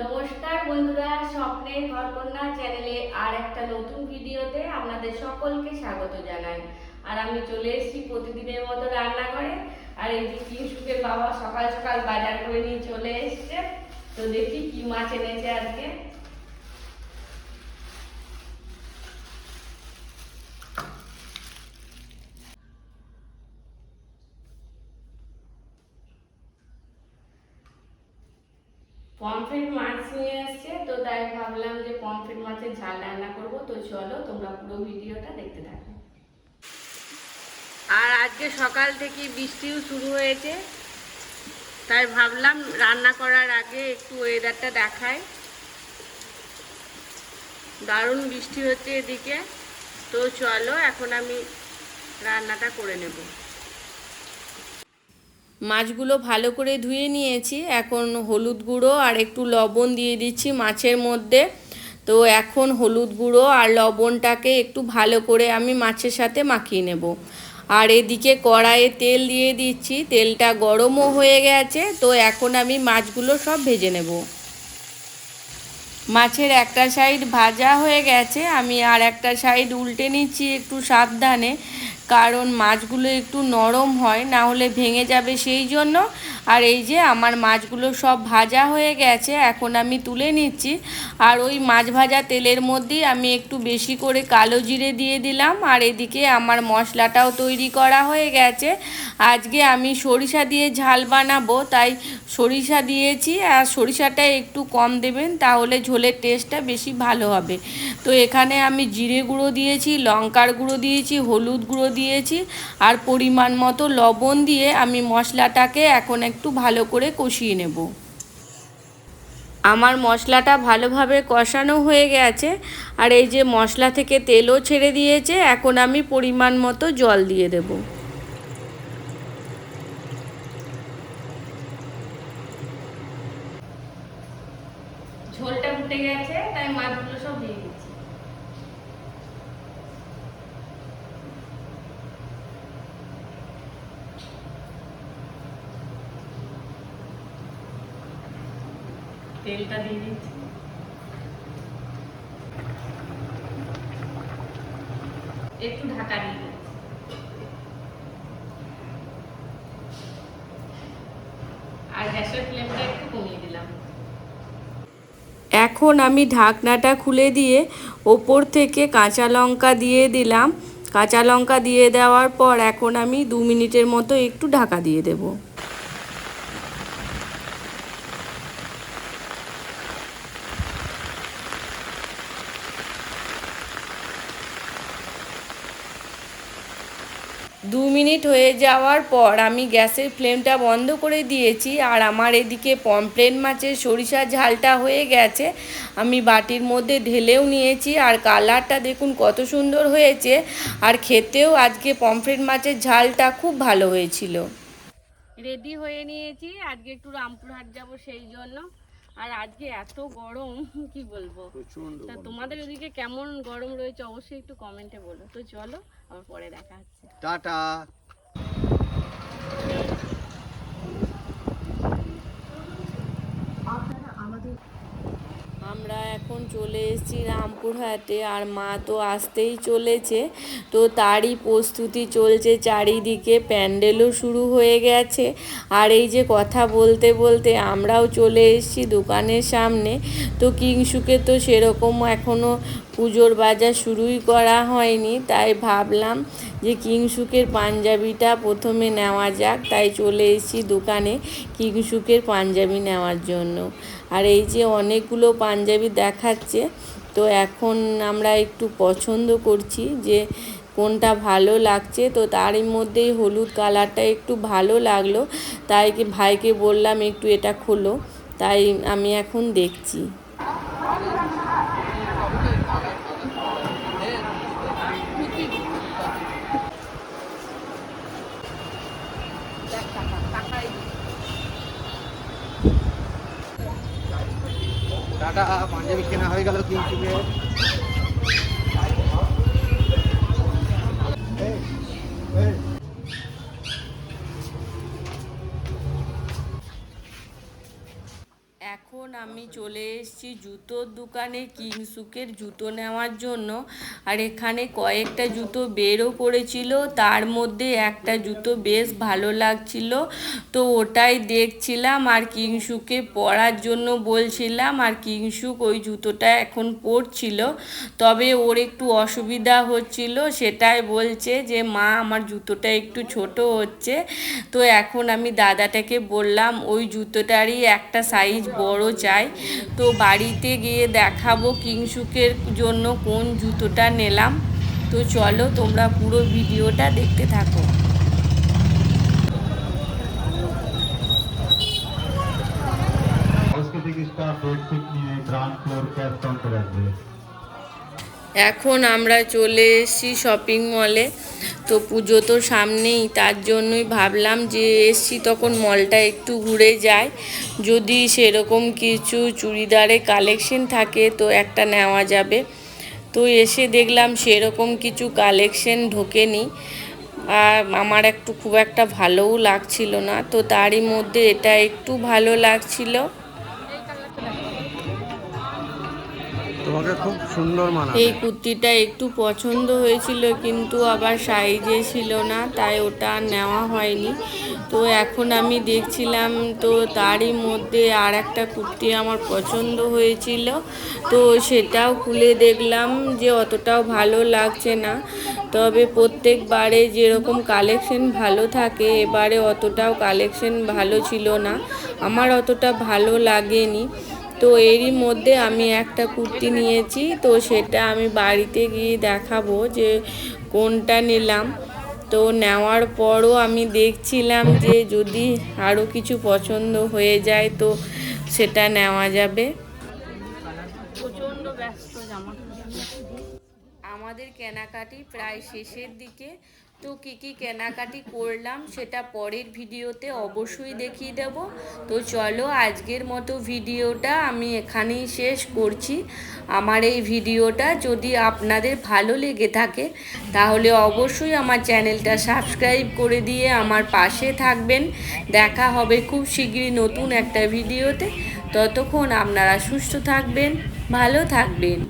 নমস্কার বন্ধুরা স্বপ্নের ঘরকন্যা চ্যানেলে আর একটা নতুন ভিডিওতে আপনাদের সকলকে স্বাগত জানাই। আর আমি চলে এসেছি প্রতিদিনের মতো রান্না করে আর এই যে কিংসুকের বাবা সকাল সকাল বাজার করে নিয়ে চলে এসছে, তো দেখি কি মাছ এনেছে আজকে। পমফ্রেট মাছ নিয়ে এসছে, তো তাই ভাবলাম যে পমফ্রেট মাছের ঝাল রান্না করব। তো চলো, তোমরা পুরো ভিডিওটা দেখতে থাকো। আর আজকে সকাল থেকে বৃষ্টিও শুরু হয়েছে। তাই ভাবলাম রান্না করার আগে একটু ওয়েদারটা দেখাই। দারুণ বৃষ্টি হচ্ছে এদিকে। তো চলো, এখন আমি রান্নাটা করে নেব। মাছগুলো ভালো করে ধুয়ে নিয়েছি। এখন হলুদ গুঁড়ো আর একটু লবণ দিয়ে দিচ্ছি মাছের মধ্যে। তো এখন হলুদ গুঁড়ো আর লবণটাকে একটু ভালো করে আমি মাছের সাথে মাখিয়ে নেব। আর এদিকে কড়াইয়ে তেল দিয়ে দিচ্ছি। তেলটা গরমও হয়ে গেছে, তো এখন আমি মাছগুলো সব ভেজে নেব। মাছের একটা সাইড ভাজা হয়ে গেছে, আমি আর একটা সাইড উল্টে নিচ্ছি একটু সাবধানে। কারণ মাছগুলো একটু নরম হয় না হলে ভেঙে যাবে সেই জন্য। আর এই যে আমার মাছগুলো সব ভাজা হয়ে গেছে, এখন আমি তুলে নিচ্ছি। আর ওই মাছ ভাজা তেলের মধ্যেই আমি একটু বেশি করে কালো জিরে দিয়ে দিলাম। আর এদিকে আমার মশলাটাও তৈরি করা হয়ে গেছে। আজকে আমি সরিষা দিয়ে ঝাল বানাবো, তাই সরিষা দিয়েছি। আর সরিষাটা একটু কম দেবেন, তাহলে ঝোলের টেস্টটা বেশি ভালো হবে। তো এখানে আমি জিরে গুঁড়ো দিয়েছি, লঙ্কার গুঁড়ো দিয়েছি, হলুদ গুঁড়ো দিয়েছি। আর পরিমাণ মতো লবণ দিয়ে আমি মশলাটাকে এখন একটু ভালো করে কষিয়ে নেব। আমার মশলাটা ভালোভাবে কষানো হয়ে গেছে, আর এই যে মশলা থেকে তেলও ছেড়ে দিয়েছে, এখন আমি পরিমাণ মতো জল দিয়ে দেব। ঝোলটা ফুটে গেছে, তাই মাছগুলো সব দিয়ে দিচ্ছি। তেলটা দিয়ে দিচ্ছি। একটু ঢাকা দিয়ে দিচ্ছি। আর গ্যাসের ফ্লেমটা একটু কমিয়ে দিলাম। এখন আমি ঢাকনাটা খুলে দিয়ে ওপর থেকে কাঁচা লঙ্কা দিয়ে দিলাম। কাঁচা লঙ্কা দিয়ে দেওয়ার পর এখন আমি দু মিনিটের মতো একটু ঢাকা দিয়ে দেবো। দু মিনিট হয়ে যাওয়ার পর আমি গ্যাসের ফ্লেমটা বন্ধ করে দিয়েছি আর আমার এদিকে পমপ্লেন মাছের সরিষা ঝালটা হয়ে গেছে। আমি বাটির মধ্যে ঢেলেও নিয়েছি আর কালারটা দেখুন কত সুন্দর হয়েছে। আর খেতেও আজকে পমফ্রেট মাছের ঝালটা খুব ভালো হয়েছিল। রেডি হয়ে নিয়েছি। আজকে একটু রামপুরহাট যাব সেই জন্য। আর আজকে এত গরম কি বলব? তা তোমাদের ওদিকে কেমন গরম রয়েছে অবশ্যই একটু কমেন্টে বলো। তো চলো আবার পরে দেখা হচ্ছে। টাটা আমরা এখন চলে এসেছি রামপুরহাটে আর মা তো আসতেই চলেছে। তো তারই প্রস্তুতি চলছে চারিদিকে, প্যান্ডেলও শুরু হয়ে গেছে। আর এই যে কথা বলতে বলতে আমরাও চলে এসেছি দোকানের সামনে। তো কিংসুকে তো সেরকম এখনও পুজোর বাজার শুরুই করা হয়নি, তাই ভাবলাম যে কিংসুকের পাঞ্জাবিটা প্রথমে নেওয়া যাক, তাই চলে এসেছি দোকানে কিংসুকের পাঞ্জাবি নেওয়ার জন্য। আর এই যে অনেকগুলো পাঞ্জাবি দেখাচ্ছে, তো এখন আমরা একটু পছন্দ করছি যে কোনটা ভালো লাগছে, তো তারই মধ্যেই হলুদ কালারটা একটু ভালো লাগল, তাই ভাইকে বললাম একটু এটা খোলো, তাই আমি এখন দেখছি। টাটা পাঞ্জাবি কেনা হয়ে গেল কিন্তু আমি চলে এসেছি জুতোর দোকানে কিংসুকের জুতো নেওয়ার জন্য। আর এখানে কয়েকটা জুতো বেরও করেছিল তার মধ্যে একটা জুতো বেশ ভালো লাগছিল। তো ওটাই দেখছিলাম, আর কিংসুকে পরার জন্য বলছিলাম, আর কিংসুক ওই জুতোটা এখন পরছিল। তবে ওর একটু অসুবিধা হচ্ছিল, সেটাই বলছে যে, মা, আমার জুতোটা একটু ছোট হচ্ছে। তো এখন আমি দাদাটাকে বললাম, ওই জুতোটারই একটা সাইজ বড় চাই তো বাড়িতে গিয়ে দেখাবো কিংসুকের জন্য কোন জুতোটা নিলাম। তো চলো তোমরা পুরো ভিডিওটা দেখতে থাকো। নিয়ে গ্রাউন্ড ফ্লোর এখন আমরা চলে এসেছি শপিং মলে তো পুজো তো সামনেই, তার জন্যই ভাবলাম যে এসছি তখন মলটা একটু ঘুরে যাই। যদি সেরকম কিছু চুড়িদারে কালেকশন থাকে, তো একটা নেওয়া যাবে। তো এসে দেখলাম সেরকম কিছু কালেকশন ঢোকেনি। আর আমার একটু খুব একটা ভালোও লাগছিল না। তো তারই মধ্যে এটা একটু ভালো লাগছিল। তোমাকে খুব সুন্দর মানাবে। এই কুর্তিটা একটু পছন্দ হয়েছিল, কিন্তু আবার সাইজে ছিল না, তাই ওটা নেওয়া হয়নি। তো এখন আমি দেখছিলাম, তো তারই মধ্যে আর একটা কুর্তি আমার পছন্দ হয়েছিল। তো সেটাও খুলে দেখলাম যে অতটাও ভালো লাগছে না। তবে প্রত্যেকবারে যেরকম কালেকশন ভালো থাকে, এবারে অতটাও কালেকশন ভালো ছিল না। আমার অতটা ভালো লাগেনি। তো এরই মধ্যে আমি একটা কুর্তি নিয়েছি, তো সেটা আমি বাড়িতে গিয়ে দেখাবো যে কোনটা নিলাম। তো নেওয়ার পরও আমি দেখছিলাম যে যদি আরও কিছু পছন্দ হয়ে যায় তো সেটা নেওয়া যাবে। আমাদের কেনাকাটি প্রায় শেষের দিকে। তো কী কী কেনাকাটি করলাম সেটা পরের ভিডিওতে অবশ্যই দেখিয়ে দেব। তো চলো আজকের মতো ভিডিওটা আমি এখানেই শেষ করছি। আমার এই ভিডিওটা যদি আপনাদের ভালো লেগে থাকে, তাহলে অবশ্যই আমার চ্যানেলটা সাবস্ক্রাইব করে দিয়ে আমার পাশে থাকবেন। দেখা হবে খুব শীঘ্রই নতুন একটা ভিডিওতে। ততক্ষণ আপনারা সুস্থ থাকবেন, ভালো থাকবেন।